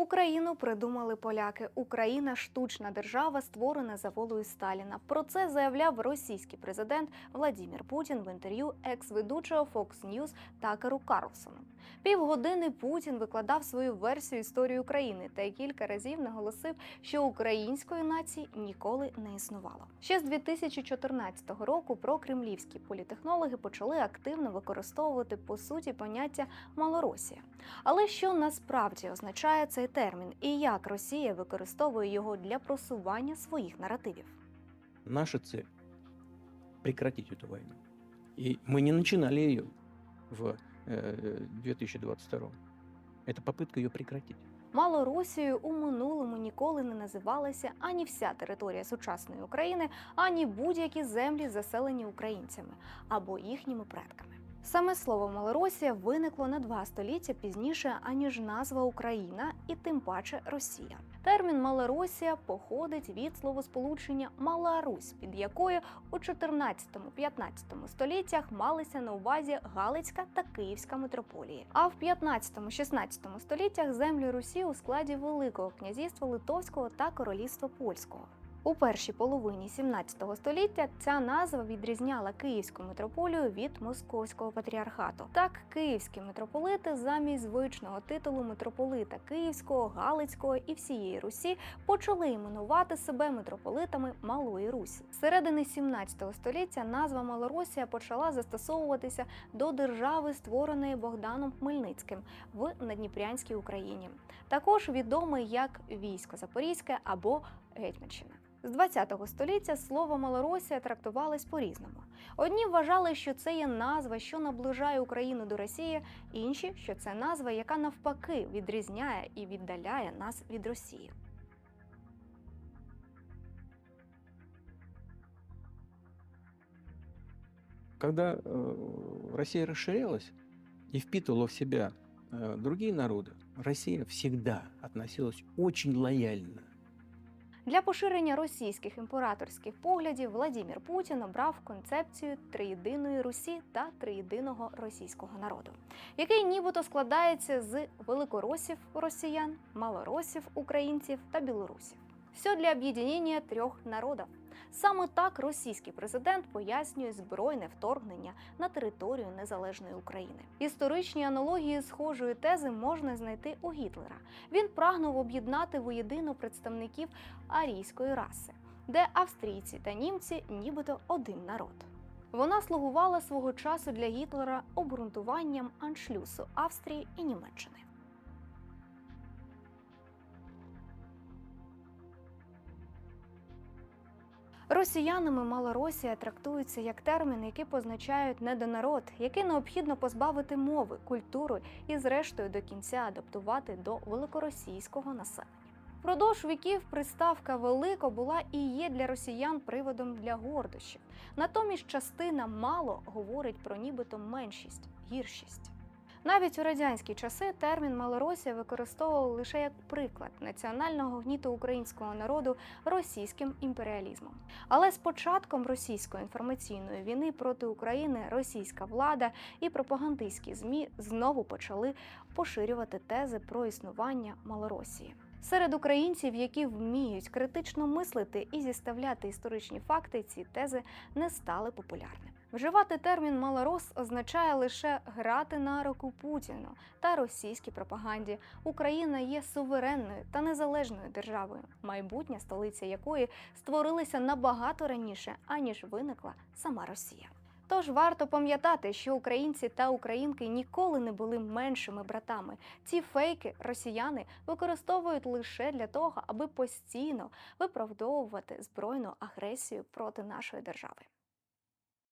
Україну придумали поляки. Україна штучна держава, створена за волею Сталіна. Про це заявляв російський президент Владімір Путін в інтерв'ю екс-ведучого Fox News Такеру Карлсону. Півгодини Путін викладав свою версію історії України та й кілька разів наголосив, що української нації ніколи не існувало. Ще з 2014 року прокремлівські політехнологи почали активно використовувати по суті поняття Малоросія. Але що насправді означає цей термін і як Росія використовує його для просування своїх наративів? Наша цель – прекратить эту войну. И мы не начинали ее в э, 2022. Это попытка ее прекратить. Малоросією у минулому ніколи не називалася ані вся територія сучасної України, ані будь-які землі, заселені українцями або їхніми предками. Саме слово Малоросія виникло на два століття пізніше, аніж назва Україна і тим паче Росія. Термін Малоросія походить від словосполучення Мала Русь, під якою у 14-15 століттях малися на увазі Галицька та Київська митрополії. А в 15-16 століттях землі Русі у складі Великого князівства Литовського та Королівства Польського. У першій половині 17 століття ця назва відрізняла Київську митрополію від Московського патріархату. Так, київські митрополити замість звичного титулу митрополита Київського, Галицького і всієї Русі почали іменувати себе митрополитами Малої Русі. Середини 17 століття назва Малоросія почала застосовуватися до держави, створеної Богданом Хмельницьким в Надніпрянській Україні. Також відомий як військо Запорізьке або Гетьманщина. З 20 століття слово Малоросія трактувалось по-різному. Одні вважали, що це є назва, що наближає Україну до Росії, інші, що це назва, яка навпаки відрізняє і віддаляє нас від Росії. Когда э, Россия расширялась и впитывала в себя э, другие народы, Россия всегда относилась очень лояльно. для поширення російських імператорських поглядів Владімір Путін обрав концепцію триєдиної Русі та триєдиного російського народу, який нібито складається з великоросів росіян, малоросів українців та білорусів. Все для об'єднання трьох народів. Саме так російський президент пояснює збройне вторгнення на територію незалежної України. Історичні аналогії схожої тези можна знайти у Гітлера. Він прагнув об'єднати воєдино представників арійської раси, де австрійці та німці нібито один народ. Вона слугувала свого часу для Гітлера обґрунтуванням аншлюсу Австрії і Німеччини. Росіянами Малоросія трактується як термін, який позначають недонарод, який необхідно позбавити мови, культури і, зрештою, до кінця адаптувати до великоросійського населення. Впродовж віків приставка велико була і є для росіян приводом для гордощів. Натомість частина мало говорить про нібито меншість, гіршість. Навіть у радянські часи термін Малоросія використовував лише як приклад національного гніту українського народу російським імперіалізмом. Але з початком російської інформаційної війни проти України російська влада і пропагандистські змі знову почали поширювати тези про існування Малоросії. Серед українців, які вміють критично мислити і зіставляти історичні факти, ці тези не стали популярними. Вживати термін малорос означає лише грати на руку Путіну та російській пропаганді. Україна є суверенною та незалежною державою, майбутня столиця якої створилася набагато раніше, аніж виникла сама Росія. Тож варто пам'ятати, що українці та українки ніколи не були меншими братами. Ці фейки росіяни використовують лише для того, аби постійно виправдовувати збройну агресію проти нашої держави.